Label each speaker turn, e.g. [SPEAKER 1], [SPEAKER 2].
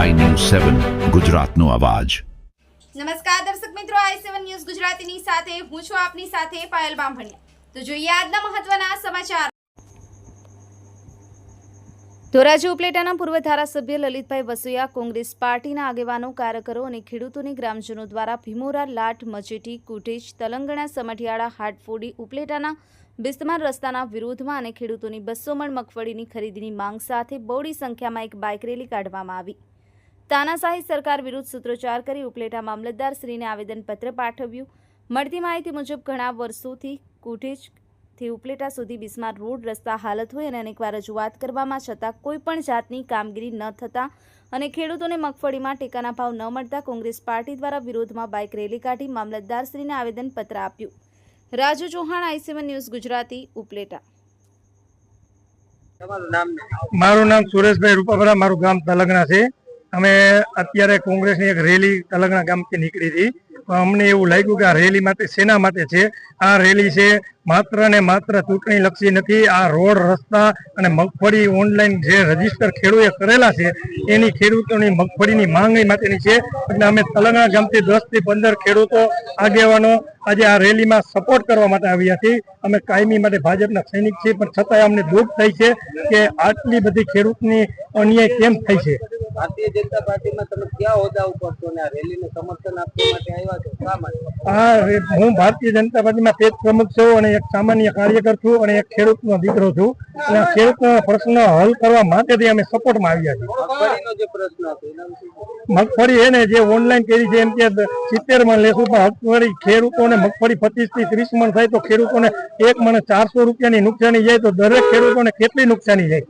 [SPEAKER 1] સેવન ગુજરાતનો અવાજ.
[SPEAKER 2] નમસ્કાર દર્શક મિત્રો આઈ સેવન ન્યૂઝ ગુજરાતીની સાથે, હું છું આપની સાથે પાયલ બામભણિયા. તો જોઈએ આજના મહત્વના સમાચાર. ધોરાજી ઉપલેટાના પૂર્વ ધારાસભ્ય લલિતભાઈ વસુયા કોંગ્રેસ પાર્ટીના આગેવાનો, કાર્યકરો અને ખેડૂતોની ગ્રામજનો દ્વારા ભીમોરા લાટ, મચેટી, કુટેજ, તલંગણા સમઢિયાળા હાટફોડી, ઉપલેટાના બિસ્તમાર રસ્તાના વિરોધમાં અને ખેડૂતોની બસો મણ મગફળીની ખરીદીની માંગ સાથે બહોળી સંખ્યામાં એક બાઇક રેલી કાઢવામાં આવી. તાનાશાહી સરકાર વિરુદ્ધ સૂત્રોચ્ચાર કરી ઉપલેટા મામલતદારશ્રીને આવેદનપત્ર પાઠવ્યું. મળતી માહિતી મુજબ ઘણા વર્ષોથી કુટેજથી ઉપલેટા સુધી બિસ્માર રોડ રસ્તા હાલત હોય અને અનેકવાર રજૂઆત કરવામાં છતાં કોઈપણ જાતની કામગીરી ન થતાં અને ખેડૂતોને મગફળીમાં ટેકાના ભાવ ન મળતા કોંગ્રેસ પાર્ટી દ્વારા વિરોધમાં બાઇક રેલી કાઢી મામલતદાર શ્રીને આવેદનપત્ર આપ્યું. Raju Chauhan IC one news Gujarati Upleta.
[SPEAKER 3] મારું નામ સુરેશભાઈ રૂપાપરા મારું ગામ તલગના છે. અમે અત્યારે કોંગ્રેસની એક રેલી તલગણા ગામથી નીકળી હતી. અમને એવું લાગ્યું કે આ રેલી માટે શેના માટે છે. આ રેલી છે માત્ર ને માત્ર ચૂંટણી લક્ષી નથી. આ રોડ, રસ્તા અને મગફળી ઓનલાઈન જે રજિસ્ટર ખેડૂએ કરેલા છે, એની ખેડૂતોની મગફળીની માંગણી માટેની છે. એટલે અમે તલંગણા ગામથી દસથી પંદર ખેડૂતો આગેવાનો આજે આ રેલીમાં સપોર્ટ કરવા માટે આવ્યા છીએ. અમે કાયમી માટે ભાજપના સૈનિક છીએ, પણ છતાંય અમને દુઃખ થાય છે કે આટલી બધી ખેડૂતની અન્યાય કેમ થઈ છે?
[SPEAKER 4] ભારતીય જનતા પાર્ટીમાં તમે ક્યાં હોદ્દા ઉપર છો ને આ રેલીને સમર્થન આપવા માટે આવ્યા છો? શા માટે?
[SPEAKER 3] આ હું ભારતીય જનતા પાર્ટીમાં પેજ પ્રમુખ છું અને એક સામાન્ય કાર્યકર છું અને એક ખેડૂતનો દીકરો છું. અને આ પ્રશ્ન હલ કરવા માટેથી અમે સપોર્ટમાં આવ્યા છીએ.
[SPEAKER 4] મગફળીનો જે પ્રશ્ન હતો એના વિશે શું?
[SPEAKER 3] મગફળી એને જે ઓનલાઈન કરી છે એમ કે સિત્તેર મણ લેશું પણ મગફળી ખેડૂતોને મગફળી પચીસથી ત્રીસ મણ થાય તો ખેડૂતોને એક મણ ચારસો રૂપિયાની નુકસાની જાય તો દરેક ખેડૂતોને કેટલી નુકસાની જાય?